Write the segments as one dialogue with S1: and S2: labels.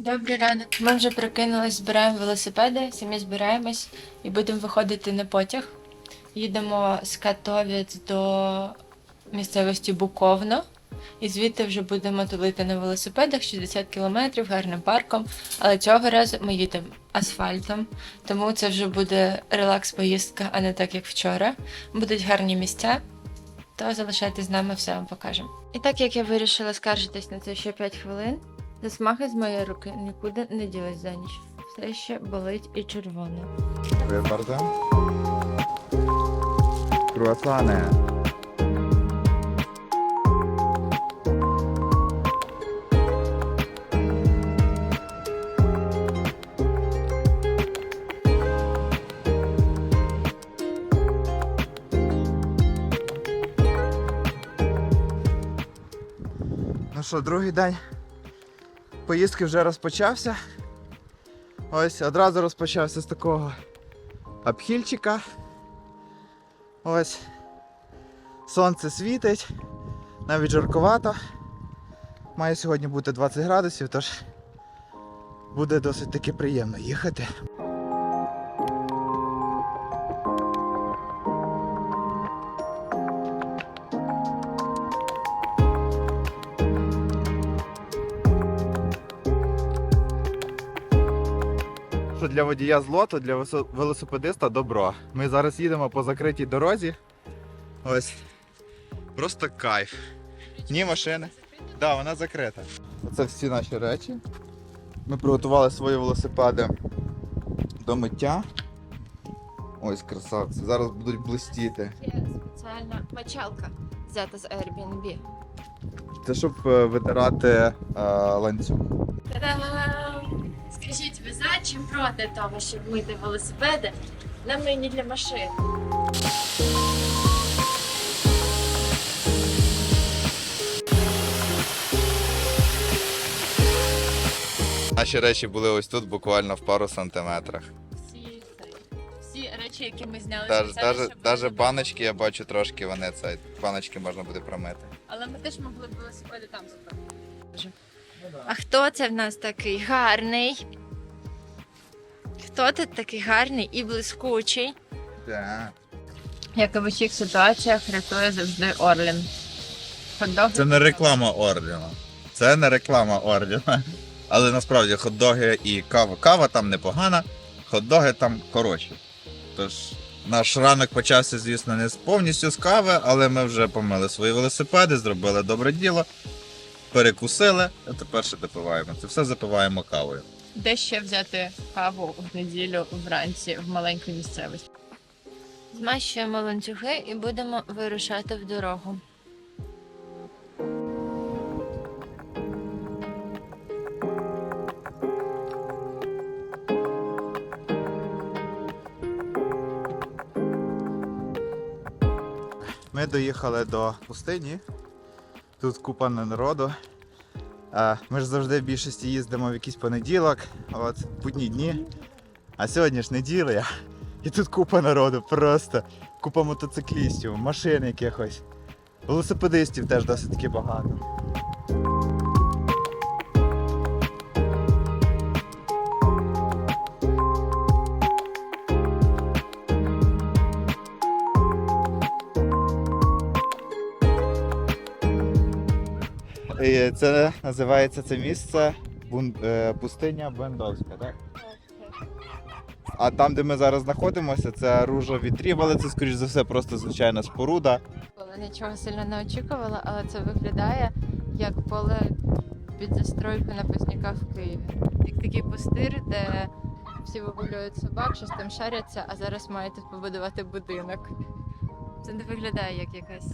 S1: Добрий ранок. Ми вже прокинулись, збираємо велосипеди, самі збираємось і будемо виходити на потяг. Їдемо з Катовіць до місцевості Буковно. І звідти вже будемо тулити на велосипедах 60 кілометрів гарним парком. Але цього разу ми їдемо асфальтом, тому це вже буде релакс-поїздка, а не так як вчора. Будуть гарні місця, то залишайтесь з нами, все вам покажемо. І так як я вирішила скаржитись на це ще 5 хвилин, засмаги з моєї руки нікуди не ділись за ніч. Все ще болить і червоне.
S2: Bardzo. Круасани. Ну що, другий день поїздки вже розпочався. Ось одразу розпочався з такого обхильчика. Ось. Сонце світить, навіть жаркувато. Має сьогодні бути 20 градусів, тож буде досить таки приємно їхати. Для водія зло, то для велосипедиста добро. Ми зараз їдемо по закритій дорозі. Ось. Просто кайф. Ні машини. Так, да, вона закрита. Оце всі наші речі. Ми приготували свої велосипеди до миття. Ось красавці. Зараз будуть блистіти.
S1: Є Спеціальна мочалка взята з Airbnb.
S2: Це щоб е, витирати е, ланцюг.
S1: Та-дам! Скажіть, ви за чи проти того, щоб мити велосипеди на мийні для машин?
S2: Наші речі були ось тут буквально в пару сантиметрах.
S1: Всі, всі речі, які ми зняли
S2: Даже,
S1: спеціально,
S2: даже,
S1: щоб
S2: даже
S1: вони-
S2: баночки я бачу трошки вони це. Баночки можна буде промити.
S1: Але ми теж могли б велосипеди там зробити. А хто це в нас такий гарний? Хто тут такий гарний і блискучий?
S2: Так.
S1: Як і в усіх ситуаціях рятує завжди Орлін. Хот-доги
S2: Це не реклама Орліна. Це не реклама Орліна. Але насправді хот-доги і кава. Кава там непогана, хот-доги там коротші. Тож наш ранок почався, звісно, не з- повністю з кави, але ми вже помили свої велосипеди, зробили добре діло, перекусили, а тепер ще допиваємо. Це все запиваємо кавою.
S1: Де ще взяти каву в неділю вранці в маленькій місцевості? Змащуємо ланцюги і будемо вирушати в дорогу.
S2: Ми доїхали до пустині. Тут купа народу. Ми ж завжди в більшості їздимо в якийсь понеділок, от, будні дні. А сьогодні ж неділя. І тут купа народу, просто купа мотоциклістів, машин якихось. Велосипедистів теж досить таки багато. Це називається це місце бун, е, пустиня Бендовська, так? А там, де ми зараз знаходимося, це ружа вітрів, але це, скоріш за все, просто звичайна споруда.
S1: Нічого сильно не очікувала, але це виглядає як поле під застройку на Позняках в Києві. Як такий пустир, де всі вигулюють собак, щось там шаряться, а зараз маєте побудувати будинок. Це не виглядає як якась.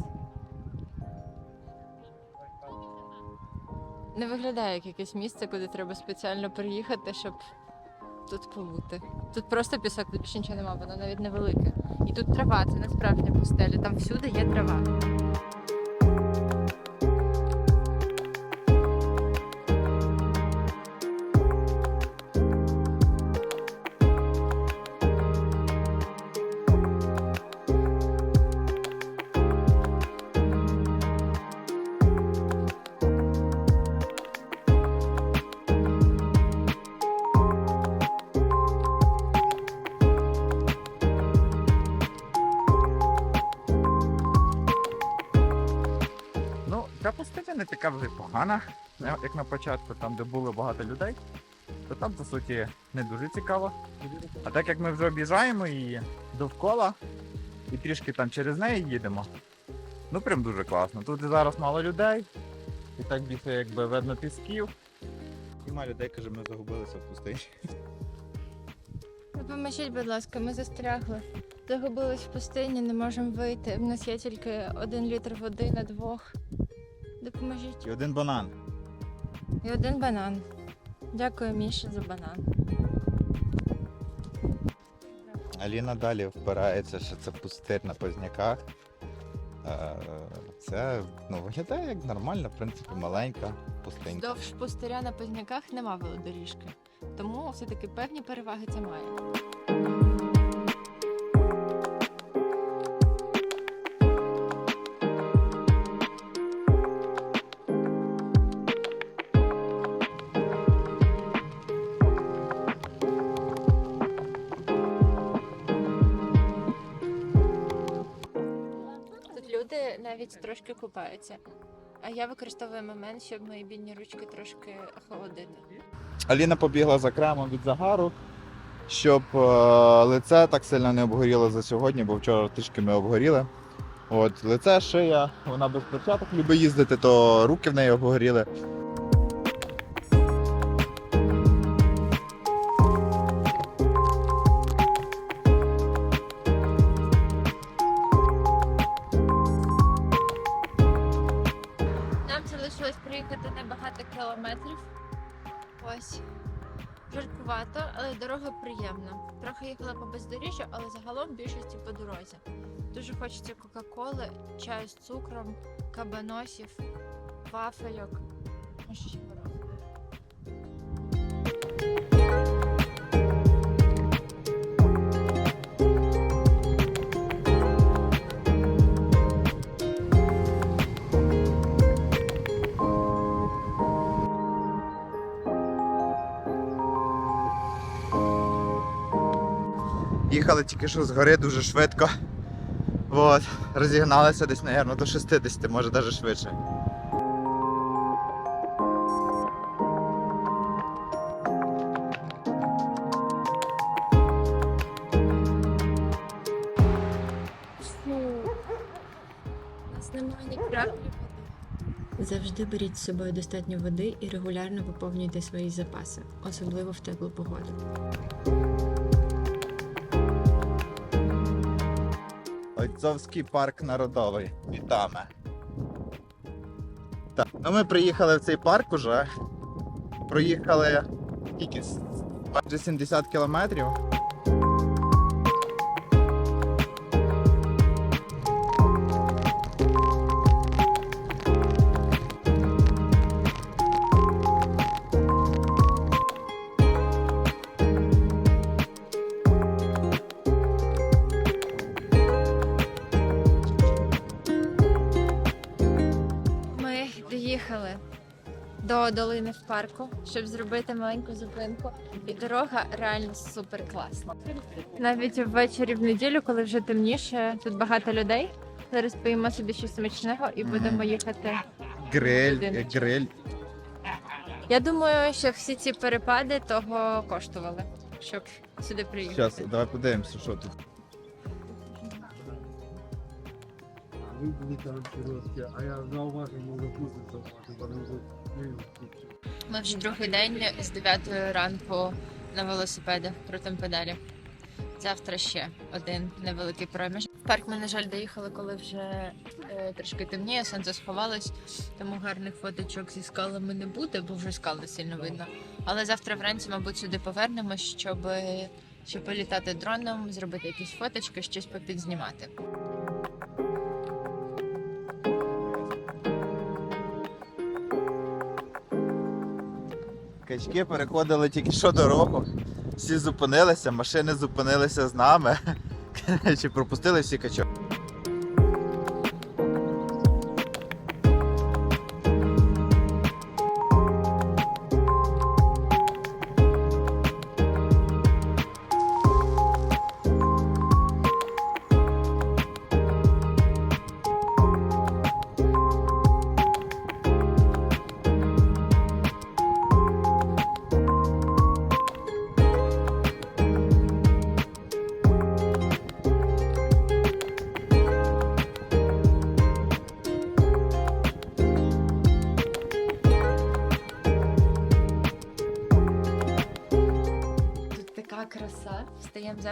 S1: Не виглядає як якесь місце, куди треба спеціально приїхати, щоб тут побути. Тут просто пісок, тут більше нічого немає, воно навіть невелике. І тут трава, це не справжня пустеля, там всюди є трава.
S2: Не така вже погана, як на початку, там, де було багато людей, то там, по суті, не дуже цікаво. А так як ми вже об'їжджаємо її довкола і трішки там через неї їдемо, ну прям дуже класно. Тут і зараз мало людей, і так більше якби видно пісків. І мало людей каже, ми загубилися в пустині.
S1: Допоможіть, будь ласка, ми застрягли. Загубились в пустині, не можемо вийти. У нас є тільки один літр води на двох. Допоможіть.
S2: І один банан.
S1: І один банан. Дякую, Міша, за банан.
S2: Аліна далі впирається, що це пустир на позняках. Е, Це ну, виглядає як нормальна, в принципі, маленька пустинька.
S1: Вздовж пустиря на Позняках нема велодоріжки. Тому все-таки певні переваги це має. Люди навіть трошки купаються. А я використовую момент, щоб мої бідні ручки трошки охолодити.
S2: Аліна побігла за кремом від загару, щоб е, лице так сильно не обгоріло за сьогодні, бо вчора трішки ми обгоріли. От, лице, шия, вона без перчаток любить їздити, то руки в неї обгоріли.
S1: Жаркувато, але дорога приємна. Трохи їхала по бездоріжжю, але загалом в більшості по дорозі. Дуже хочеться Кока-Коли, чаю з цукром, кабаносів, вафельок. Що ще
S2: Їхали тільки що з гори дуже швидко. От, розігналися десь, мабуть, до 60, може навіть швидше.
S1: У нас немає ні краплі води. Завжди беріть з собою достатньо води і регулярно поповнюйте свої запаси, особливо в теплу погоду.
S2: Ойцовський парк народовий. Вітаме. Так, ну ми приїхали в цей парк уже. Проїхали скільки? Майже 70 кілометрів.
S1: До долини в парку, щоб зробити маленьку зупинку. І дорога реально супер класна. Навіть ввечері в неділю, коли вже темніше, тут багато людей. Зараз поїмо собі щось смачного і будемо їхати.
S2: Гриль, гриль.
S1: Я думаю, що всі ці перепади того коштували, щоб сюди приїхати.
S2: Зараз, давай подивимося, що тут.
S1: Ми вже другий день з 9 ранку на велосипедах крутим педалі. Завтра ще один невеликий проміжок. В парк ми, на жаль, доїхали, коли вже е, трошки темніє, сонце сховалось, тому гарних фоточок зі скалами не буде, бо вже скали сильно видно. Але завтра вранці, мабуть, сюди повернемось, щоб, щоб політати дроном, зробити якісь фоточки, щось попідзнімати.
S2: Качки переходили тільки що дорогу. Всі зупинилися, машини зупинилися з нами. Чи пропустили всі качок.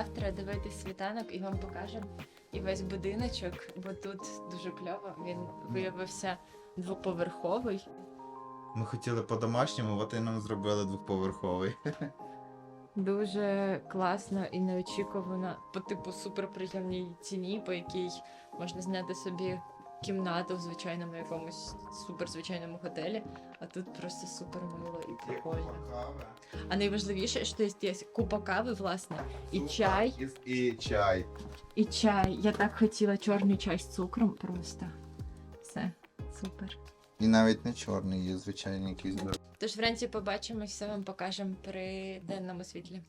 S1: Завтра дивитись світанок і вам покажемо і весь будиночок, бо тут дуже кльово. Він виявився двоповерховий.
S2: Ми хотіли по-домашньому, от і нам зробили двоповерховий.
S1: Дуже класно і неочікувано по типу суперприємній ціні, по якій можна зняти собі кімнату в звичайному якомусь суперзвичайному готелі. А тут просто супер мило і прикольно. А найважливіше, що є купа кави, власне, і чай,
S2: І, і чай.
S1: і чай. Я так хотіла чорний чай з цукром. Просто все супер.
S2: І навіть не чорний, є звичайний якийсь.
S1: Тож вранці побачимось, все вам покажемо при денному світлі.